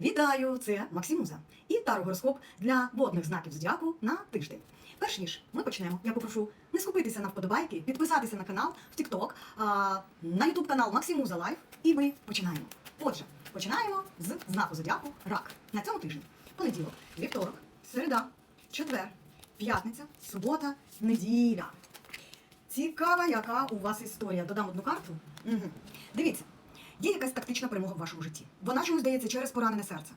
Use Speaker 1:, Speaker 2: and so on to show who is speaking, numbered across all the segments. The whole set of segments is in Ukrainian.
Speaker 1: Вітаю! Це Максимуза і тарогороскоп для водних знаків зодіаку на тиждень. Перш ніж ми почнемо, я попрошу не скупитися на вподобайки, підписатися на канал в а, на YouTube канал Максимуза Лайф, і ми починаємо. Отже, починаємо з знаку зодіаку Рак. На цьому тижні понеділок, вівторок, середа, четвер, п'ятниця, субота, неділя. Цікава, яка у вас історія. Додам одну карту. Угу. Дивіться, є якась тактична перемога в вашому житті. Вона чомусь здається через поранене серце.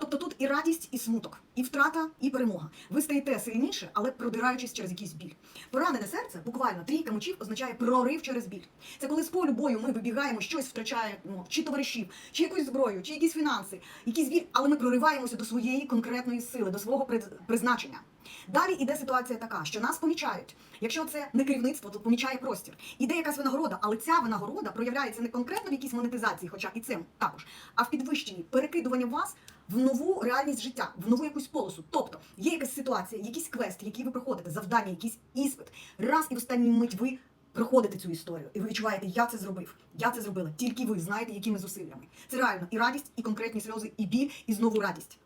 Speaker 1: Тобто тут і радість, і смуток, і втрата, і перемога. Ви стаєте сильніше, але продираючись через якийсь біль. Поранене серце, буквально трійка мечів означає прорив через біль. Це коли з полю бою ми вибігаємо, щось втрачаємо, чи товаришів, чи якусь зброю, чи якісь фінанси, якийсь біль, але ми прориваємося до своєї конкретної сили, до свого призначення. Далі іде ситуація така, що нас помічають. Якщо це не керівництво, то помічає простір. Іде якась винагорода, але ця винагорода проявляється не конкретно в якійсь монетизації, хоча і цим також, а в підвищенні перекидування вас в нову реальність життя, в нову якусь полосу. Тобто є якась ситуація, якийсь квест, який ви проходите, завдання, якийсь іспит. Раз і в останню мить ви проходите цю історію, і ви відчуваєте, я це зробив, я це зробила. Тільки ви знаєте, якими зусиллями. Це реально і радість, і конкретні сльози, і біль, і знову радість.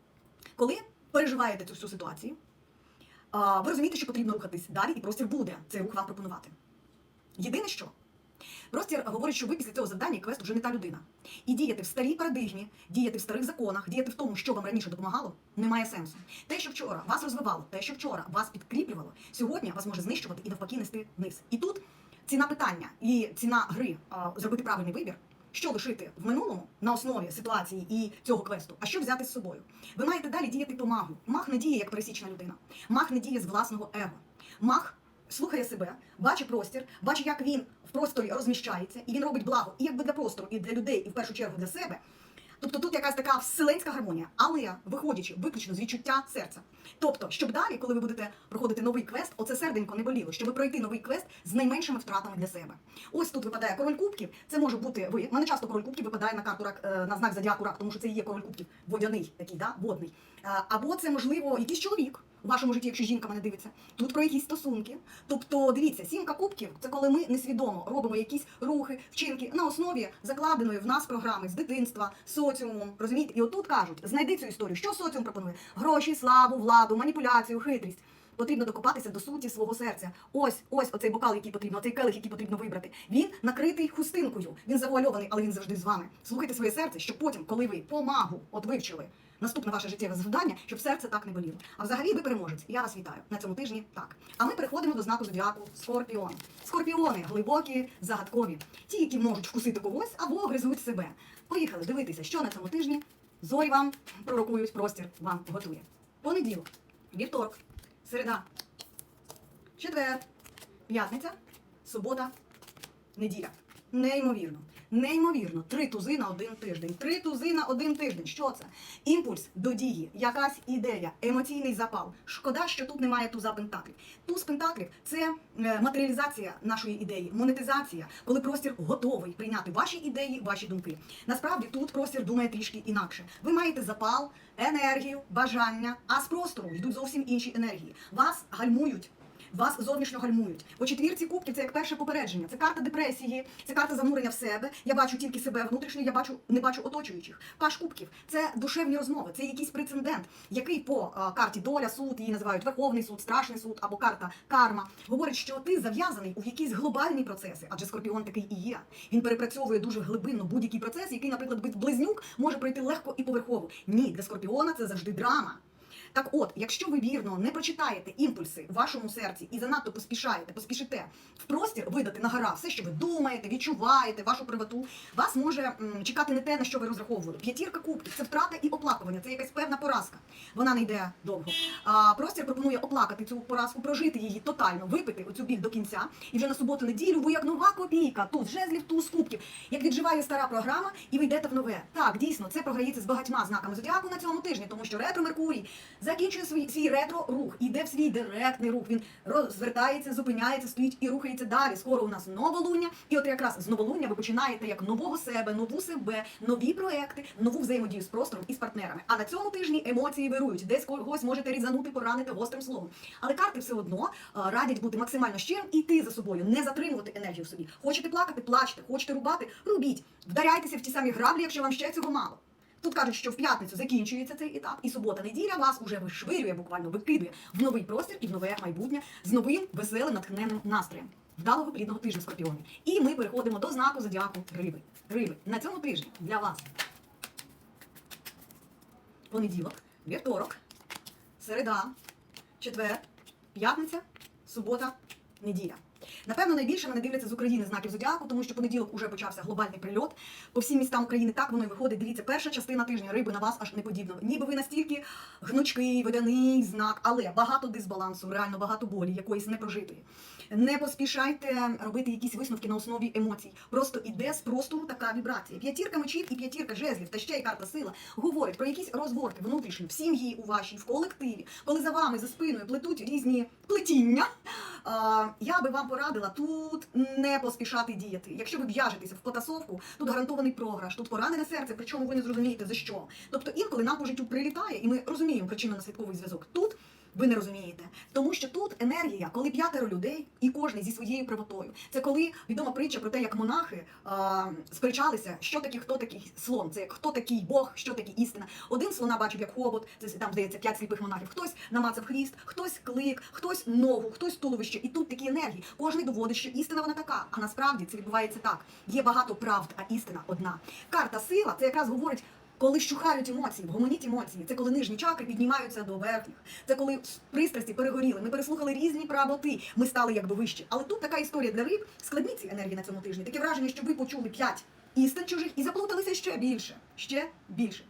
Speaker 1: Коли переживаєте цю всю ситуацію, ви розумієте, що потрібно рухатись далі, і простір буде цей рух вам пропонувати. Єдине що, простір говорить, що ви після цього завдання квест вже не та людина. І діяти в старій парадигмі, діяти в старих законах, діяти в тому, що вам раніше допомагало, немає сенсу. Те, що вчора вас розвивало, те, що вчора вас підкріплювало, сьогодні вас може знищувати і навпаки нести вниз. І тут ціна питання і ціна гри зробити правильний вибір. Що лишити в минулому на основі ситуації і цього квесту, а що взяти з собою? Ви маєте далі діяти по магу. Маг не діє як пересічна людина. Маг не діє з власного его. Маг слухає себе, бачить простір, бачить, як він в просторі розміщається, і він робить благо і якби для простору, і для людей, і в першу чергу для себе. Тобто тут якась така вселенська гармонія, але виходячи виключно з відчуття серця. Тобто, щоб далі, коли ви будете проходити новий квест, оце серденько не боліло, щоб пройти новий квест з найменшими втратами для себе. Ось тут випадає король кубків. Це може бути ви. Мене часто король кубків випадає на карту рак е, на знак зодіаку рак, тому що це є король кубків водяний, такий, да, водний. Е, Або це можливо якийсь чоловік. У вашому житті, якщо жінка мене дивиться, тут про якісь стосунки. Тобто, дивіться, сімка кубків це коли ми несвідомо робимо якісь рухи, вчинки на основі закладеної в нас програми з дитинства, соціумом. Розумієте? І отут кажуть, знайди цю історію. Що соціум пропонує? Гроші, славу, владу, маніпуляцію, хитрість. Потрібно докопатися до суті свого серця. Ось, ось оцей бокал, який потрібно, оцей келих, який потрібно вибрати. Він накритий хустинкою. Він завуальований, але він завжди з вами. Слухайте своє серце, щоб потім, коли ви помагу от вивчили наступне ваше життєве завдання, щоб серце так не боліло. А взагалі ви переможець. Я вас вітаю на цьому тижні. Так. А ми переходимо до знаку зодіаку Скорпіон. Скорпіони глибокі, загадкові, ті, які можуть вкусити когось або гризуть себе. Поїхали дивитися, що на цьому тижні зорі вам пророкують, простір вам готує. Понеділок, вівторок, середа, четвер, п'ятниця, субота, неділя. Неймовірно. Неймовірно, три тузи на один тиждень. Три тузи на один тиждень. Що це? Імпульс до дії, якась ідея, емоційний запал. Шкода, що тут немає туза пентаклів. Туз пентаклів це е, матеріалізація нашої ідеї, монетизація, коли простір готовий прийняти ваші ідеї, ваші думки. Насправді тут простір думає трішки інакше. Ви маєте запал, енергію, бажання, а з простору йдуть зовсім інші енергії. Вас гальмують. Вас зовнішньо гальмують. По четвірці кубків це як перше попередження. Це карта депресії, це карта занурення в себе. Я бачу тільки себе внутрішньо, я бачу не бачу оточуючих. Паш кубків це душевні розмови, це якийсь прецедент, який по а, карті доля, суд її називають Верховний суд, страшний суд або карта карма. Говорить, що ти зав'язаний у якісь глобальні процеси, адже скорпіон такий і є. Він перепрацьовує дуже глибинно будь-який процес, який, наприклад, близнюк може пройти легко і поверхово. Ні, для скорпіона це завжди драма. Так от, якщо ви вірно не прочитаєте імпульси в вашому серці і занадто поспішаєте, поспішите в простір видати на гора все, що ви думаєте, відчуваєте, вашу правоту, вас може м, чекати не те, на що ви розраховували. П'ятірка кубків це втрата і оплакування, це якась певна поразка. Вона не йде довго. А простір пропонує оплакати цю поразку, прожити її тотально, випити оцю біль до кінця. І вже на суботу-неділю ви як нова копійка, тут жезлів, туз кубків, як відживає стара програма, і ви йдете в нове. Так, дійсно, це програється з багатьма знаками зодіаку на цьому тижні, тому що ретро Меркурій закінчує свій, свій ретро-рух, іде в свій директний рух. Він розвертається, зупиняється, стоїть і рухається далі. Скоро у нас новолуння. І от якраз з новолуння ви починаєте як нового себе, нову себе, нові проекти, нову взаємодію з простором і з партнерами. А на цьому тижні емоції вирують. Десь когось можете різанути, поранити гострим словом. Але карти все одно радять бути максимально щирим і йти за собою, не затримувати енергію в собі. Хочете плакати, плачте, хочете рубати, рубіть. Вдаряйтеся в ті самі граблі, якщо вам ще цього мало. Тут кажуть, що в п'ятницю закінчується цей етап, і субота-неділя вас уже вишвирює, буквально викидує в новий простір і в нове майбутнє з новим веселим натхненним настроєм. Вдалого плідного тижня скорпіони. І ми переходимо до знаку зодіаку риби. Риби. На цьому тижні для вас понеділок, вівторок, середа, четвер, п'ятниця, субота, неділя. Напевно, найбільше мене дивляться з України знаків зодіаку, тому що понеділок уже почався глобальний прильот по всім містам України. Так воно і виходить. Дивіться, перша частина тижня риби на вас аж не подібно. Ніби ви настільки гнучкий, водяний знак, але багато дисбалансу, реально багато болі, якоїсь непрожитої. Не поспішайте робити якісь висновки на основі емоцій. Просто іде з простору така вібрація. П'ятірка мечів і п'ятірка жезлів, та ще й карта сила говорять про якісь розборки внутрішні в сім'ї у вашій, в колективі, коли за вами за спиною плетуть різні плетіння. Я би вам порадила тут не поспішати діяти. Якщо ви в'яжетеся в потасовку, тут гарантований програш, тут поранене серце, причому ви не зрозумієте за що. Тобто інколи нам по життю прилітає, і ми розуміємо причинно-наслідковий зв'язок. Тут ви не розумієте, тому що тут енергія, коли п'ятеро людей і кожен зі своєю правотою. Це коли відома притча про те, як монахи а, сперечалися, що таке, хто такий слон, це як хто такий Бог, що таке істина. Один слона бачив як хобот, це там здається п'ять сліпих монахів. Хтось намацав хвіст, хтось клик, хтось ногу, хтось туловище. І тут такі енергії. Кожний доводить, що істина вона така. А насправді це відбувається так. Є багато правд, а істина одна. Карта сила це якраз говорить. Коли щухають емоції, гомоніть емоції, це коли нижні чакри піднімаються до верхніх. Це коли пристрасті перегоріли. Ми переслухали різні правоти. Ми стали якби вище. Але тут така історія для риб. Складні ці енергії на цьому тижні. Таке враження, що ви почули п'ять істин чужих і заплуталися ще більше. Ще більше.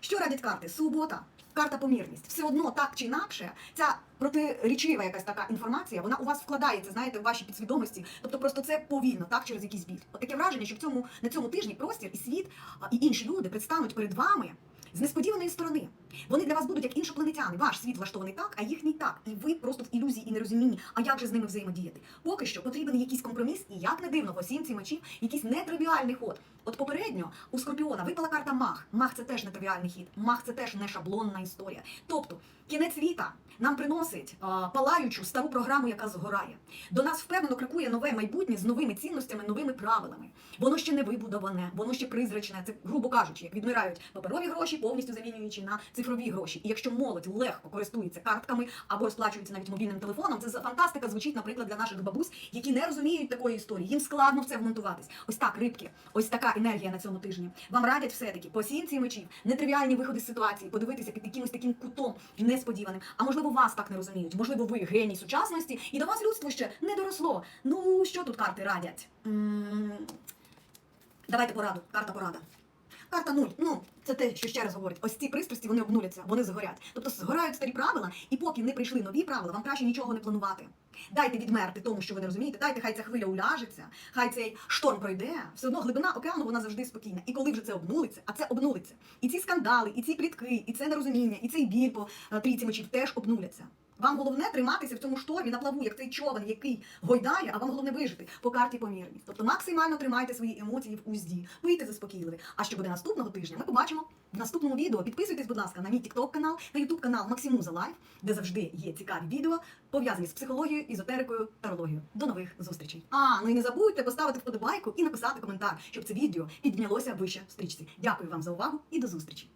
Speaker 1: Що радять карти? Субота, карта помірність. Все одно так чи інакше, ця протирічива якась така інформація, вона у вас вкладається, знаєте, в ваші підсвідомості. Тобто просто це повільно, так, через якийсь біль. От таке враження, що в цьому на цьому тижні простір і світ і інші люди предстануть перед вами. З несподіваної сторони вони для вас будуть як іншопланетяни. Ваш світ влаштований так, а їхній так. І ви просто в ілюзії і нерозумінні. А як же з ними взаємодіяти? Поки що потрібен якийсь компроміс, і як не дивно, по сімці мечів, якийсь нетривіальний ход. От попередньо у Скорпіона випала карта Мах. Мах це теж нетривіальний хід. Мах це теж не шаблонна історія. Тобто кінець світа нам приносить а, палаючу стару програму, яка згорає. До нас впевнено крокує нове майбутнє з новими цінностями, новими правилами. Воно ще не вибудоване, воно ще призрачне. Це грубо кажучи, як відмирають паперові гроші, повністю замінюючи на цифрові гроші. І якщо молодь легко користується картками або розплачується навіть мобільним телефоном, це за фантастика звучить, наприклад, для наших бабусь, які не розуміють такої історії. Їм складно в це вмонтуватись. Ось так, рибки, ось така енергія на цьому тижні. Вам радять все-таки по сінці мечів, нетривіальні виходи з ситуації, подивитися під якимось таким кутом несподіваним. А можливо, вас так не розуміють. Можливо, ви геній сучасності, і до вас людство ще не доросло. Ну що тут карти радять? М, Давайте пораду. Карта порада. Карта нуль. Ну, це те, що ще раз говорить. Ось ці пристрасті вони обнуляться, вони згорять. Тобто згорають старі правила, і поки не прийшли нові правила, вам краще нічого не планувати. Дайте відмерти тому, що ви не розумієте. Дайте, хай ця хвиля уляжеться, хай цей шторм пройде. Все одно глибина океану вона завжди спокійна. І коли вже це обнулиться, а це обнулиться. І ці скандали, і ці плітки, і це нерозуміння, і цей біль по е, трійці мечів теж обнуляться. Вам головне триматися в цьому штормі на плаву, як цей човен, який гойдає, а вам головне вижити по карті помірність. Тобто максимально тримайте свої емоції в узді, пийте заспокійливі. А що буде наступного тижня, ми побачимо в наступному відео. Підписуйтесь, будь ласка, на мій TikTok канал, на YouTube канал Максимуза Лайф, де завжди є цікаві відео, пов'язані з психологією, ізотерикою, тарологією. До нових зустрічей. А ну і не забудьте поставити вподобайку і написати коментар, щоб це відео піднялося вище в стрічці. Дякую вам за увагу і до зустрічі.